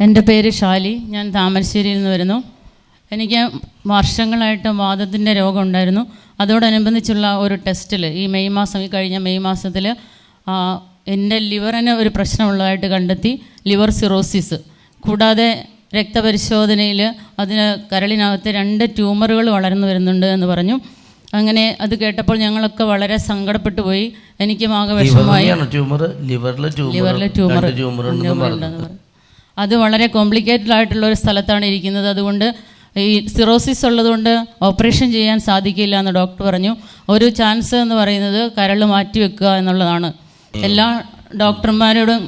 എന്റെ പേര് ഷാലി. ഞാൻ താമരശ്ശേരിയിൽ നിന്ന് വരുന്നു. എനിക്ക് വർഷങ്ങളായിട്ട് വാദത്തിന്റെ രോഗം ഉണ്ടായിരുന്നു അതോടനുബന്ധിച്ചുള്ള ഒരു ടെസ്റ്റിൽ ഈ മെയ് മാസം ഈ കഴിഞ്ഞ മെയ് മാസത്തിൽ എന്റെ ലിവറിന് ഒരു പ്രശ്നമുള്ളതായിട്ട് കണ്ടെത്തി. Liver cirrhosis. കൂടാതെ രക്തപരിശോധനയിൽ അതിന് കരളിനകത്ത് രണ്ട് ട്യൂമറുകൾ വളർന്നു വരുന്നുണ്ട് എന്ന് പറഞ്ഞു. അങ്ങനെ അത് കേട്ടപ്പോൾ ഞങ്ങളൊക്കെ വളരെ സങ്കടപ്പെട്ടു പോയി. എനിക്കും ആകെ വിഷമമായി. ലിവറിലെ ട്യൂമർ ലിവറിലെ ട്യൂമർ ട്യൂമർ അത് വളരെ കോംപ്ലിക്കേറ്റഡ് ആയിട്ടുള്ള ഒരു സ്ഥലത്താണ് ഇരിക്കുന്നത്. അതുകൊണ്ട് ഈ സിറോസിസ് ഉള്ളതുകൊണ്ട് ഓപ്പറേഷൻ ചെയ്യാൻ സാധിക്കില്ല എന്ന് ഡോക്ടർ പറഞ്ഞു. ഒരു ചാൻസ് എന്ന് പറയുന്നത് കരൾ മാറ്റി വെക്കുക എന്നുള്ളതാണ്. എല്ലാ ഡോക്ടർമാരോടും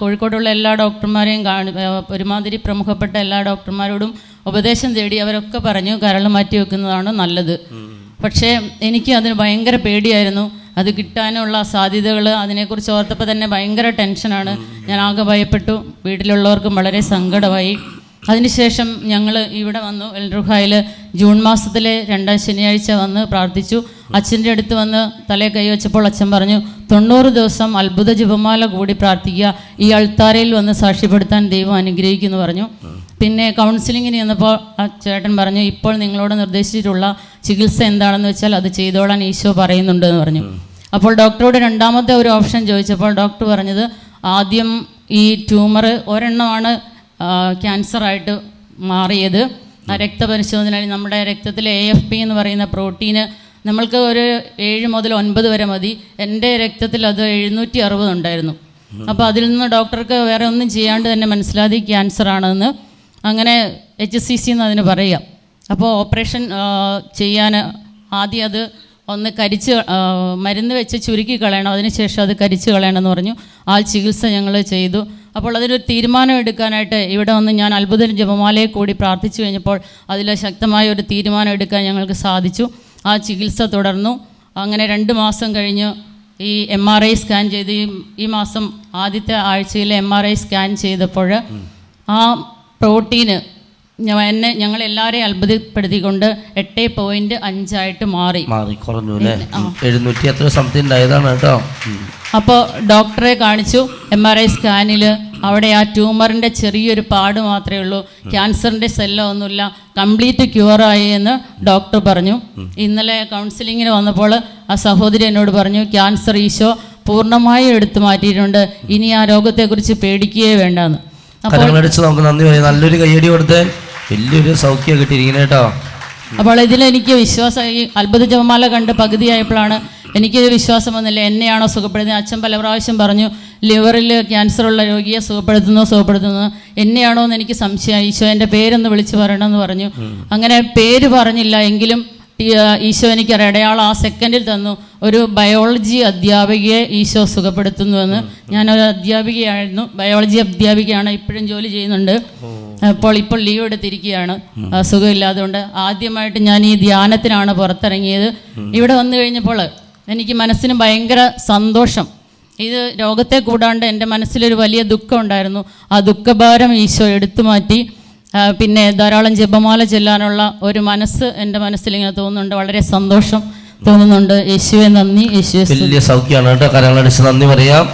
കോഴിക്കോടുള്ള എല്ലാ ഡോക്ടർമാരെയും കാണി ഒരുമാതിരി പ്രമുഖപ്പെട്ട എല്ലാ ഡോക്ടർമാരോടും ഉപദേശം തേടി അവരൊക്കെ പറഞ്ഞു കരൾ മാറ്റി വെക്കുന്നതാണ് നല്ലത്. പക്ഷേ എനിക്ക് അതിന് ഭയങ്കര പേടിയായിരുന്നു. അത് കിട്ടാനുള്ള സാധ്യതകൾ അതിനെക്കുറിച്ച് ഓർത്തപ്പോൾ തന്നെ ഭയങ്കര ടെൻഷനാണ്. ഞാൻ ആകെ ഭയപ്പെട്ടു. വീട്ടിലുള്ളവർക്കും വളരെ സങ്കടമായി. അതിനുശേഷം ഞങ്ങൾ ഇവിടെ വന്നു. എൽറുഹായിൽ ജൂൺ മാസത്തിലെ രണ്ടാം ശനിയാഴ്ച വന്ന് പ്രാർത്ഥിച്ചു. അച്ഛന്റെ അടുത്ത് വന്ന് തലേ കൈവച്ചപ്പോൾ അച്ഛൻ പറഞ്ഞു തൊണ്ണൂറ് ദിവസം അത്ഭുത ജപമാല കൂടി പ്രാർത്ഥിക്കുക. ഈ അൾത്താരയിൽ വന്ന് സാക്ഷ്യപ്പെടുത്താൻ ദൈവം അനുഗ്രഹിക്കുന്നു പറഞ്ഞു. പിന്നെ കൗൺസിലിങ്ങിന് ചെന്നപ്പോൾ ആ ചേട്ടൻ പറഞ്ഞു ഇപ്പോൾ നിങ്ങളോട് നിർദ്ദേശിച്ചിട്ടുള്ള ചികിത്സ എന്താണെന്ന് വെച്ചാൽ അത് ചെയ്തോളാൻ ഈശോ പറയുന്നുണ്ട് എന്ന് പറഞ്ഞു. അപ്പോൾ ഡോക്ടറോട് രണ്ടാമത്തെ ഒരു ഓപ്ഷൻ ചോദിച്ചപ്പോൾ ഡോക്ടർ പറഞ്ഞത് ആദ്യം ഈ ട്യൂമർ ഒരെണ്ണമാണ് ക്യാൻസറായിട്ട് മാറിയത്. ആ രക്തപരിശോധനയിൽ നമ്മുടെ രക്തത്തിലെ എ എഫ് പി എന്ന് പറയുന്ന പ്രോട്ടീന് നമ്മൾക്ക് ഒരു ഏഴ് മുതൽ ഒൻപത് വരെ മതി. എന്റെ രക്തത്തിൽ അത് എഴുന്നൂറ്റി അറുപത് ഉണ്ടായിരുന്നു. അപ്പോൾ അതിൽ നിന്ന് ഡോക്ടർക്ക് വേറെ ഒന്നും ചെയ്യാണ്ട് തന്നെ മനസ്സിലാതി ക്യാൻസർ ആണെന്ന് അങ്ങനെ എച്ച് സി സി എന്ന് അതിന് പറയുക അപ്പോൾ ഓപ്പറേഷൻ ചെയ്യാൻ ആദ്യം അത് ഒന്ന് കരിച്ച് മരുന്ന് വെച്ച് ചുരുക്കി കളയണം. അതിനുശേഷം അത് കരിച്ച് കളയണമെന്ന് പറഞ്ഞു. ആ ചികിത്സ ഞങ്ങൾ ചെയ്തു. അപ്പോൾ അതിനൊരു തീരുമാനം എടുക്കാനായിട്ട് ഇവിടെ വന്ന് ഞാൻ അത്ഭുത ജപമാലയെ കൂടി പ്രാർത്ഥിച്ചു കഴിഞ്ഞപ്പോൾ അതിൽ ശക്തമായ ഒരു തീരുമാനം എടുക്കാൻ ഞങ്ങൾക്ക് സാധിച്ചു. ആ ചികിത്സ തുടർന്നു. അങ്ങനെ രണ്ട് മാസം കഴിഞ്ഞ് ഈ എം ആർ ഐ സ്കാൻ ചെയ്ത് ഈ മാസം ആദ്യത്തെ ആഴ്ചയിൽ എം ആർ ഐ സ്കാൻ ചെയ്തപ്പോൾ ആ പ്രോട്ടീന് ഞ- ഞങ്ങൾ എല്ലാവരെയും അത്ഭുതപ്പെടുത്തിക്കൊണ്ട് എട്ട് പോയിന്റ് അഞ്ചായിട്ട് മാറി. മാറി കുറഞ്ഞു അല്ലേ? എഴുന്നൂറ്റി എത്ര സംതിങ് ഉണ്ടായതാണ് കേട്ടോ. അപ്പോ അപ്പോൾ ഡോക്ടറെ കാണിച്ചു എം ആർ ഐ സ്കാനിൽ അവിടെ ആ ട്യൂമറിന്റെ ചെറിയൊരു പാട് മാത്രമേ ഉള്ളൂ. ക്യാൻസറിന്റെ സെല്ലോ ഒന്നുമില്ല. കംപ്ലീറ്റ് ക്യൂറായി എന്ന് ഡോക്ടർ പറഞ്ഞു. ഇന്നലെ കൗൺസിലിങ്ങിന് വന്നപ്പോൾ ആ സഹോദരി എന്നോട് പറഞ്ഞു ക്യാൻസർ ഈശോ പൂർണമായും എടുത്തു മാറ്റിയിട്ടുണ്ട്. ഇനി ആ രോഗത്തെക്കുറിച്ച് പേടിക്കുകയേ വേണ്ടെന്ന്. അപ്പോൾ കരങ്ങളടിച്ച് നമുക്ക് നന്ദി പറയാം. നല്ലൊരു കയ്യടി കൊടുത്ത്. വലിയൊരു സൗഖ്യം കിട്ടിയിരിക്കുന്നത് കേട്ടോ. അപ്പോൾ ഇതിലെനിക്ക് വിശ്വാസം ഈ അത്ഭുത ജപമാല കണ്ട് പകുതിയായപ്പോഴാണ് എനിക്കൊരു വിശ്വാസം വന്നില്ല. എന്നെയാണോ സുഖപ്പെടുത്തുന്നത്? അച്ഛൻ പല പ്രാവശ്യം പറഞ്ഞു ലിവറിൽ ക്യാൻസർ ഉള്ള രോഗിയെ സുഖപ്പെടുത്തുന്നു സുഖപ്പെടുത്തുന്നു. എന്നെയാണോ എന്ന് എനിക്ക് സംശയമായി. ഈശോ എന്റെ പേരൊന്ന് വിളിച്ച് പറയണമെന്ന് പറഞ്ഞു. അങ്ങനെ പേര് പറഞ്ഞില്ല എങ്കിലും ഈശോ എനിക്ക് അടയാളം ആ സെക്കൻഡിൽ തന്നു. ഒരു ബയോളജി അധ്യാപികയെ ഈശോ സുഖപ്പെടുത്തുന്നുവെന്ന് ഞാനൊരു അധ്യാപികയായിരുന്നു. ബയോളജി അധ്യാപികയാണ് ഇപ്പോഴും ജോലി ചെയ്യുന്നുണ്ട്. അപ്പോൾ ഇപ്പോൾ ലീവ് എടുത്തിരിക്കുകയാണ്. ആ, സുഖമില്ലാത്തതുകൊണ്ട് ആദ്യമായിട്ട് ഞാൻ ഈ ധ്യാനത്തിനാണ് പുറത്തിറങ്ങിയത്. ഇവിടെ വന്നു കഴിഞ്ഞപ്പോൾ എനിക്ക് മനസ്സിന് ഭയങ്കര സന്തോഷം. ഇത് രോഗത്തെ കൂടാണ്ട് എന്റെ മനസ്സിലൊരു വലിയ ദുഃഖം ഉണ്ടായിരുന്നു. ആ ദുഃഖഭാരം ഈശോ എടുത്തു മാറ്റി. പിന്നെ ധാരാളം ജപമാല ചെല്ലാനുള്ള ഒരു മനസ്സ് എന്റെ മനസ്സിലിങ്ങനെ തോന്നുന്നുണ്ട്. വളരെ സന്തോഷം തോന്നുന്നുണ്ട്. യേശുവെ നന്ദി. യേശുവെ വലിയ സൗഖ്യമാണ് കേട്ടോ. കരങ്ങളടിച്ച് നന്ദി പറയാം.